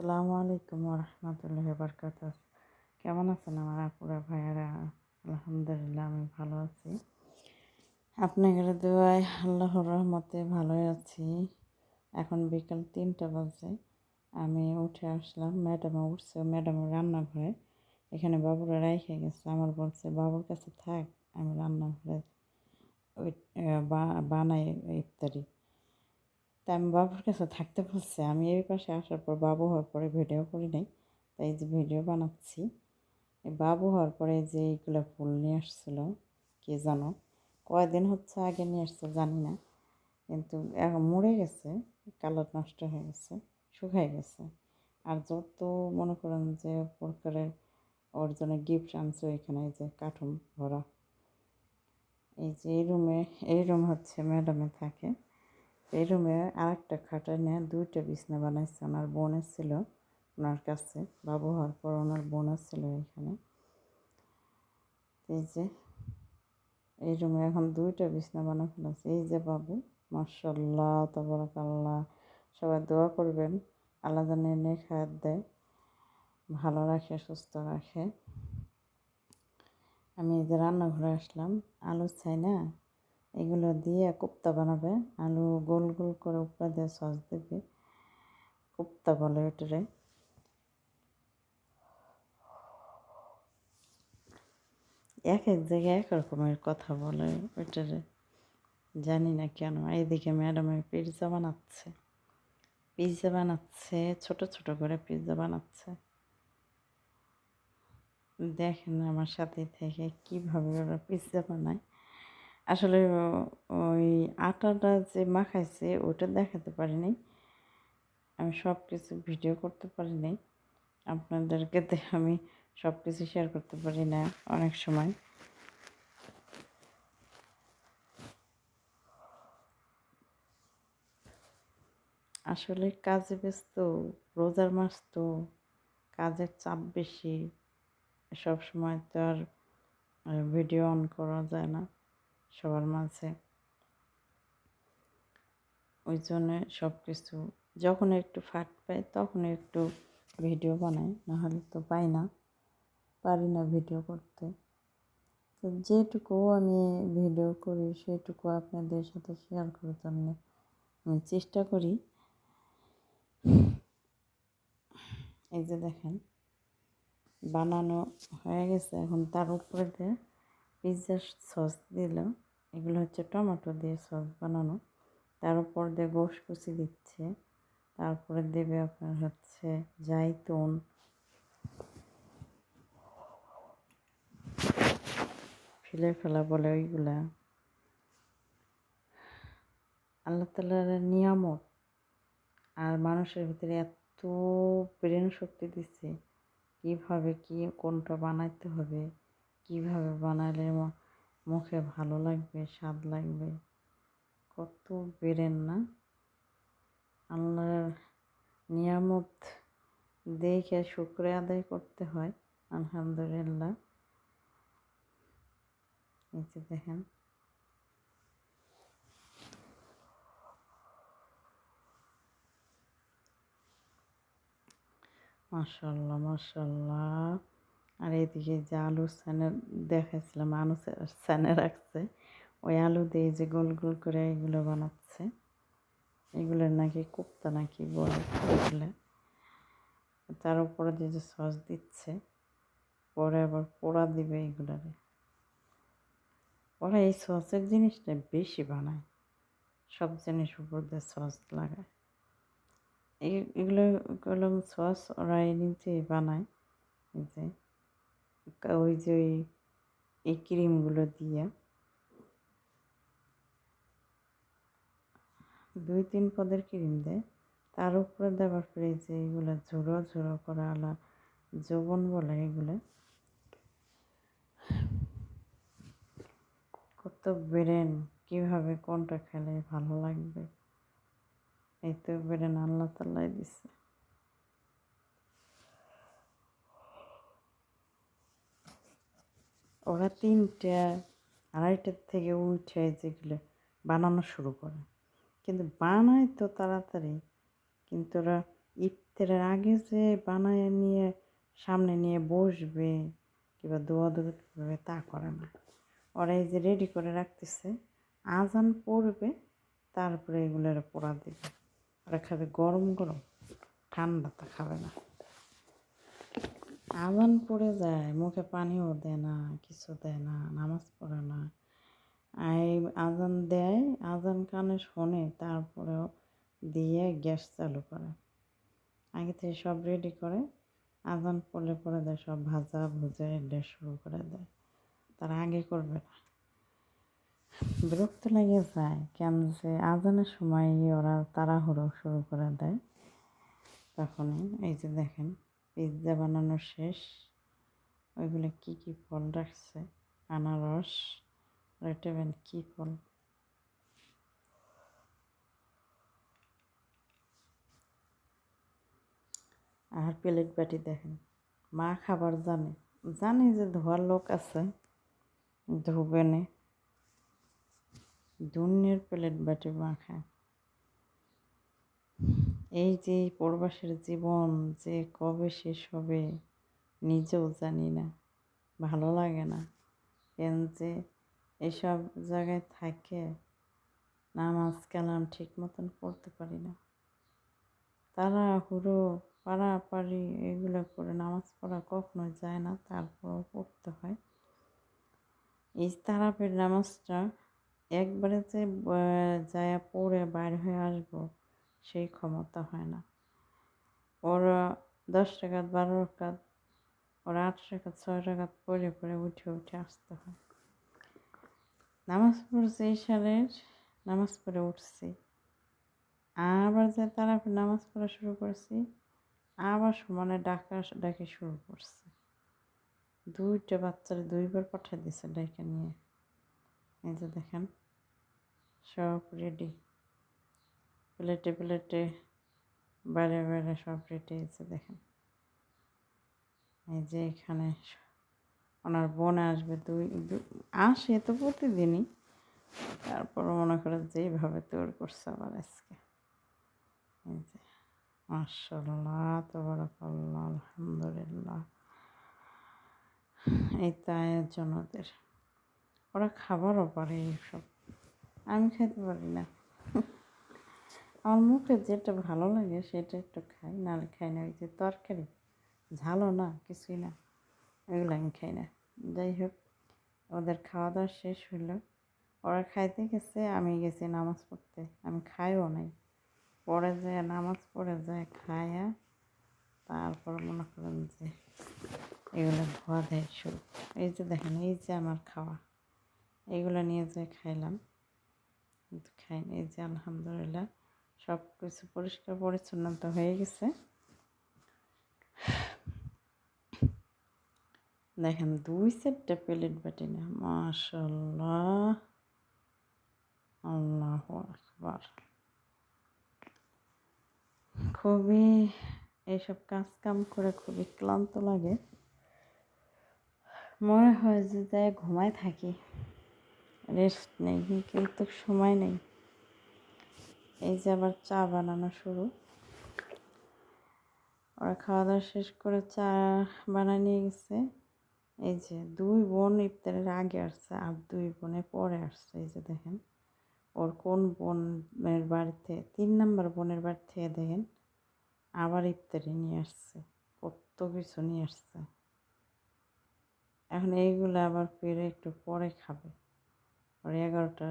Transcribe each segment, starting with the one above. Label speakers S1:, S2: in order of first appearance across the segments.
S1: আসসালামু আলাইকুম রহমতুল্লাহ বরকাত কেমন আছেন আমার আপুরা, ভাইয়ারা? আলহামদুলিল্লাহ, আমি ভালো আছি। আপনাদের দোয়ায় আল্লাহর রহমতে ভালোই আছি। এখন বিকাল তিনটা বাজে। আমি উঠে আসলাম ম্যাডামে উঠছে ম্যাডামের রান্নাঘরে। এখানে বাবুরা রাইখে গেছে। আমার বলছে, বাবুর কাছে থাক, আমি রান্নাঘরে ওই বানাই ইফতারি। তা আমি বাবুর কাছে থাকতে বলছে। আমি এই পাশে আসার পর বাবু হওয়ার পরে ভিডিও করি নাই। তাই যে ভিডিও বানাচ্ছি। বাবু হওয়ার পরে যে এইগুলো ফুল নিয়ে আসছিল, কে জানো? কয়দিন হচ্ছে আগে নিয়ে আসছে জানি না। কিন্তু এখন মরে গেছে, কালার নষ্ট হয়ে গেছে শুকাই গেছে। আর যত মনে করেন যে প্রকারের ওর জন্য গিফট আনছে এই যে কার্টুন ভরা। এই যে এই রুমে এই রুম হচ্ছে ম্যাডামে থাকে। এই রুমে আরেকটা খাটা নিয়ে দুইটা বিছনা বানাইছে। ওনার বোন ছিল ওনার কাছে। বাবু হওয়ার পর ওনার বোন ছিল এখানে। এই যে, এই রুমে এখন দুইটা বিছনা বানা ফেলেছে। এই যে বাবু মার্শাল্লাহ তবরক আল্লাহ সবাই দোয়া করবেন, আল্লাহ জানিয়ে নিয়ে খায়াত দেয়। ভালো রাখে, সুস্থ রাখে। আমি এই যে রান্নাঘরে আসলাম। আলু চাই না? এগুলো দিয়ে কোপ্তা বানাবে। আলু গোল গোল করে উপরে দিয়ে সস দেবে। কোপ্তা বলে ওটারে। এক এক জায়গায় এক রকমের কথা বলে ওইটারে জানি না কেন, এইদিকে ম্যাডামের পিৎজা বানাচ্ছে। পিৎজা বানাচ্ছে, ছোট ছোট করে পিৎজা বানাচ্ছে। দেখেন আমার সাথে থেকে কীভাবে ওরা পিৎজা বানায়। আসলে ওই আটাটা যে মাখাইছে ওটা দেখাতে পারিনি। আমি সব কিছু ভিডিও করতে পারিনি। আপনাদেরকে আমি সব কিছু শেয়ার করতে পারি না অনেক সময়। আসলে কাজে ব্যস্ত, রোজার মাস তো, কাজের চাপ বেশি। সব সময় তো আর ভিডিও অন করা যায় না। সবার মাঝে। ওই জন্যে সব কিছু যখন একটু ফাট পাই তখন একটু ভিডিও বানাই, নাহলে তো পাই না, পারি না ভিডিও করতে। তো যেটুকু আমি ভিডিও করি সেটুকু আপনাদের সাথে শেয়ার করার জন্য আমি চেষ্টা করি। এই যে দেখেন, বানানো হয়ে গেছে, এখন তার উপরে পিৎজার সস দিলাম। এগুলো হচ্ছে টমেটো দিয়ে সস বানানো। তার উপর দিয়ে গোশ কুচি দিচ্ছে। তারপরে দেবে আপনার হচ্ছে জাইতুন। ফেলে ফেলা বলে ওইগুলা। আল্লাহ তালার নিয়ামত। আর মানুষের ভিতরে এত ব্রেন শক্তি দিচ্ছে কীভাবে কী কোনটা বানাইতে হবে? কীভাবে বানালে মুখে ভালো লাগবে, স্বাদ লাগবে? কত বেরেন না? আল্লাহর নিয়ামত দেখে শুক্রে আদায় করতে হয়, আলহামদুলিল্লাহ। এই দেখেন। মাসাল্লাহ মাসাল্লাহ আর এদিকে যে আলু স্যানে দেখাইছিলাম, আলু স্যানে রাখছে। ওই আলু দিয়ে যে গোল গোল করে এগুলো বানাচ্ছে। এগুলোর নাকি কোপ্তা নাকি বলে তার উপরে দিয়ে যে সস দিচ্ছে, পরে আবার পোড়া দিবে এগুলারে। ওরা এই সসের জিনিসটা বেশি বানায়। সব জিনিস উপর দিয়ে সস লাগায়। এগুলো সস ওরা নিজে বানায়। যে ওই যে ওই এই ক্রিমগুলো দিয়ে। দুই, তিন পদের ক্রিম দেয়। তার উপরে দেওয়ার পরে যে এগুলো ঝোড়ো ঝোড়ো করা আলা যৌবন বলে এগুলো। কত বেরেন, কীভাবে কোনটা খেলে ভালো লাগবে? এই তো বেরেন আল্লাহ তাল্লাই দিছে। ওরা তিনটা আড়াইটার থেকে উঠে যেগুলো বানানো শুরু করে। কিন্তু বানায় তো তাড়াতাড়ি, কিন্তু ওরা ইফতারের আগে যে বানায় নিয়ে, সামনে নিয়ে বসবে কিংবা দোয়া দোয়া করবে তা করে না। ওরা এই যে রেডি করে রাখতেছে, আজান পড়বে, তারপরে এগুলোর পোড়া দেবে। ওরা খাবে গরম গরম ঠান্ডাটা খাবে না। আজান পড়ে যায়, মুখে পানিও দেয় না, কিছু দেয় না, নামাজ পড়ে না। এই আজান দেয়, আজান কানে শোনে, তারপরেও দিয়ে গ্যাস চালু করে। আগে থেকে সব রেডি করে, আজান পড়লে পরে দেয়, সব ভাজা ভুজে এলে শুরু করে দেয়। তার আগে করবে না। বিরক্ত লেগে যায় কেন যে আজানের সময় ওরা তাড়াহুড়ো শুরু করে দেয়। তখনই এই যে দেখেন পিৎজা বানানো শেষ। ওইগুলো কি কি ফল রাখছে? আনারস রেটেবেন কি ফল? আর প্লেট বাটি দেখেন, মা খাবার জানে। জানে যে ধোয়ার লোক আছে, ধোবে নে। দুনিয়ার প্লেট বাটি মা খায়। এই যে প্রবাসের জীবন যে কবে শেষ হবে নিজেও জানি না, ভালো লাগে না। কেন যে এসব জায়গায় থাকে, নামাজ কালাম ঠিক মতন পড়তে পারি না। তারা হুড়ো পাড়াপাড়ি এগুলো করে নামাজ পড়া কখনো যায় না, তারপরও পড়তে হয়। এই তারাপের নামাজটা একবারে যে যায় পড়ে বাইর হয়ে আসব সেই ক্ষমতা হয় না। ওরা দশ টাকা বারো টাকা ওরা আট টাকা ছয় টাকা পরে পরে উঠে উঠে আসতে হয়। নামাজ পড়ছে এই সালের, নামাজ পড়ে উঠছি। আবার যে তারা নামাজ পড়া শুরু করছি, আবার সমানে ডাকা ডাকে শুরু করছে। দুইটা বাচ্চারা দুইবার পাঠিয়ে দিছে ডাইকে নিয়ে। এই যে দেখেন, সব রেডি প্লেটে প্লেটে, বাইরে বাইরে সব রেডি আছে দেখেন। এই যে এখানে ওনার বোন আসবে, দুই আসে তো প্রতিদিনই। তারপর মনে করে যেভাবে তৈরি করছে আবার আজকে। এই যে মাসাল্লাহ তবরকাল্লাহ, আলহামদুলিল্লাহ। এই তাই জন্য ওদের ওরা খাবারও পারে এইসব। আমি খেতে পারি না। আমার মুখে যেটা ভালো লাগে সেটা একটু খাই, নাহলে খাই না। ওই যে তরকারি, ঝালও না, কিছুই না, এগুলো আমি খাই না। যাই হোক, ওদের খাওয়া দাওয়া শেষ হলো ওরা খাইতে গেছে, আমি গেছি নামাজ পড়তে। আমি খাইও নাই। পরে যায় নামাজ পড়ে যায় খায়া তারপর মনে করেন যে এগুলো ধোয়া দেয় শুরু। এই যে দেখেন, এই যে আমার খাওয়া এইগুলো নিয়ে যে খাইলাম, কিন্তু খাইনি। এই যে আলহামদুলিল্লাহ। কিছু পরিষ্কার পরিচ্ছন্নতা হয়ে গেছে। দেখেন, দুই সেটটা প্লেট বাটি না মাশাল্লাহ আল্লাহ আকবার। খুবই এইসব কাজ কাম করে খুবই ক্লান্ত লাগে। মনে হয় যে যাই ঘুমায় থাকি রেস্ট নেই, কিন্তু সময় নেই। এই যে আবার চা বানানো শুরু। ওরা খাওয়া দাওয়া শেষ করে চা বানায় নিয়ে গেছে। এই যে দুই বোন ইফতারের আগে আসছে আর দুই বোনে পরে আসছে, এই যে দেখেন। ওর কোন বোনের বাড়িতে, তিন নম্বর বোনের বাড়ি থেকে দেখেন, আবার ইফতারি নিয়ে আসছে, কত কিছু নিয়ে আসছে। এখন এইগুলো আবার ফিরে একটু পরে খাবে। আর এগারোটা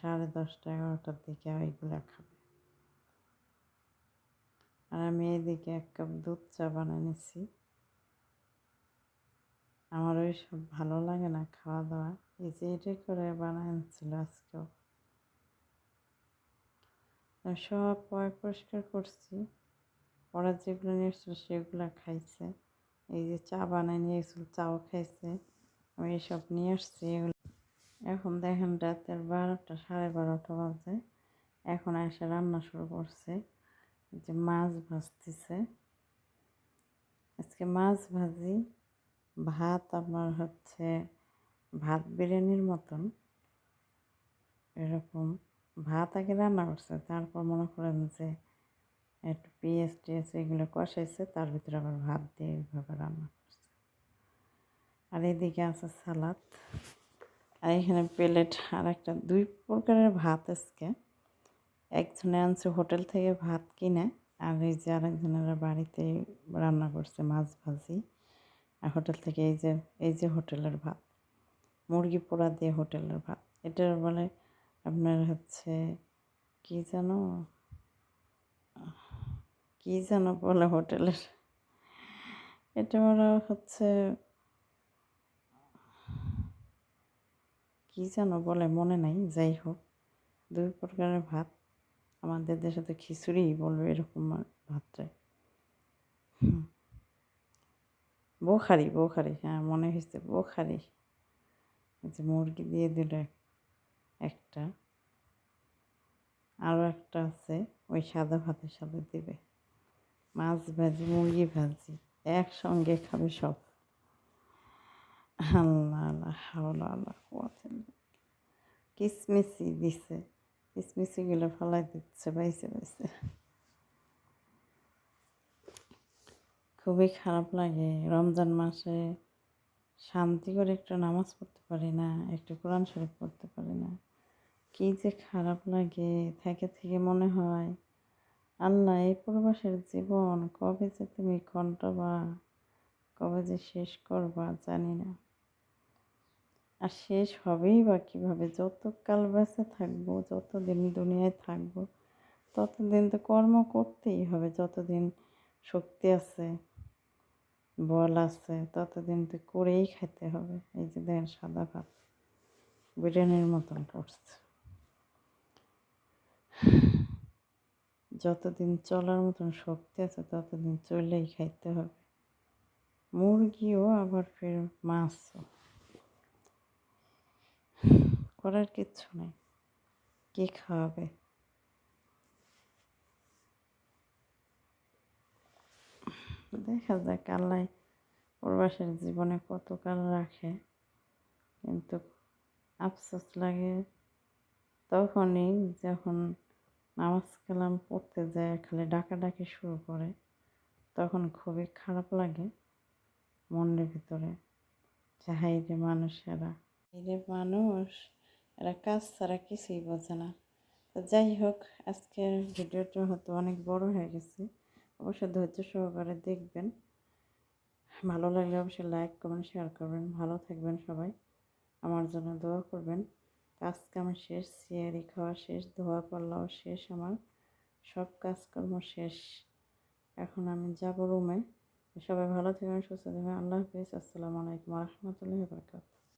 S1: সাড়ে দশটা, এগারোটার দিকে এইগুলো খাবে। আর আমি এইদিকে এক কাপ দুধ চা বানিয়ে নিছি। আমার ওই সব ভালো লাগে না খাওয়া দাওয়া এই যে করে আজকেও। সব পরিষ্কার করছি। ওরা যেগুলো নিয়ে এসেছিল সেগুলো খাইছে। এই যে চা বানায় নিয়ে এসেছিল চাও খাইছে। আমি এসব নিয়ে আসছি, এগুলো এখন দেখেন রাতের বারোটা, সাড়ে বারোটা বাজে। এখন এসে রান্না শুরু করছে। যে মাছ ভাজতেছে। আজকে মাছ ভাজি, ভাত আপনার হচ্ছে ভাত বিরিয়ানির মতন। এরকম ভাত আগে রান্না করছে, তারপর মনে করেন যে একটু পেঁয়াজ টিয়াজ এগুলো কষাইছে, তার ভিতরে আবার ভাত দিয়ে এইভাবে রান্না করছে। আর এদিকে আছে সালাদ। আর এখানে প্লেট আর একটা দুই প্রকারের ভাত আজকে। একজনে আনছে হোটেল থেকে ভাত কিনে, আর এই যে আরেকজনেরা বাড়িতে রান্না করছে মাছ ভাজি। আর হোটেল থেকে এই যে এই যে হোটেলের ভাত, মুরগি পোড়া দিয়ে হোটেলের ভাত। এটার বলে আপনার হচ্ছে কি যেন কি যেন বলে হোটেলের। এটা ওরা হচ্ছে কি যেন বলে মনে নাই যাই হোক দুই প্রকারের ভাত। আমাদের দেশে তো খিচুড়ি বলবে এরকম ভাতটাই বোখারি বোখারি হ্যাঁ মনে হয়েছে বোখারি। যে মুরগি দিয়ে দিল একটা। আরও একটা আছে, ওই সাদা ভাতের সাথে দেবে। মাছ ভাজি, মুরগি ভাজি, একসঙ্গে খাবে সব। আল্লাহ আল্লাহ, হাওলা, আল্লাহ কিসমিসি দিছে, কিসমিসিগুলো ফেলাই দিচ্ছে বাইসে বাইসে খুবই খারাপ লাগে। রমজান মাসে শান্তি করে একটু নামাজ পড়তে পারি না, একটু কোরআন শরীফ পড়তে পারি না। কী যে খারাপ লাগে, থেকে থেকে মনে হয়, আল্লাহ, এই প্রবাসের জীবন কবে যে তুমি কন্টাবা, কবে যে শেষ করবা, জানি না। আর শেষ হবেই বা কীভাবে? যত কাল বেঁচে থাকব, যতদিন দুনিয়ায় থাকব, ততদিন তো কর্ম করতেই হবে। যতদিন শক্তি আছে, বল আছে, ততদিন তো করেই খেতে হবে। এই যে দেখেন সাদা ভাত, বিরিয়ানির মতন পড়ছে যতদিন চলার মতন শক্তি আছে, ততদিন চলেই খাইতে হবে। মুরগিও আবার ফের মাছও। করার কিচ্ছু নেই। কে খাওয়াবে? দেখা যাক, আল্লাহ প্রবাসের জীবনে কত কাল রাখে। কিন্তু আফসোস লাগে তখনই যখন নামাজ কালাম পড়তে যায়, খালি ডাকাডাকি শুরু করে, তখন খুবই খারাপ লাগে মনের ভিতরে। যে হাই মানুষেরা। রে মানুষ এরা কাজ ছাড়া কিছুই বোঝে না। তো যাই হোক, আজকের ভিডিওটা হয়তো অনেক বড় হয়ে গেছে। অবশ্যই ধৈর্য সহকারে দেখবেন। ভালো লাগলে অবশ্যই লাইক করবেন শেয়ার করবেন। ভালো থাকবেন সবাই। আমার জন্য দোয়া করবেন। কাজ কাম শেষ সিয়ারি খাওয়া শেষ, ধোয়া পাল্লাও শেষ আমার। সব কাজকর্ম শেষ। এখন আমি যাব রুমে সবাই ভালো থাকবেন, সুস্থ থাকবেন। আল্লাহ হাফিজ। আসসালামু আলাইকুম রহমতুল্লাহ বরকাত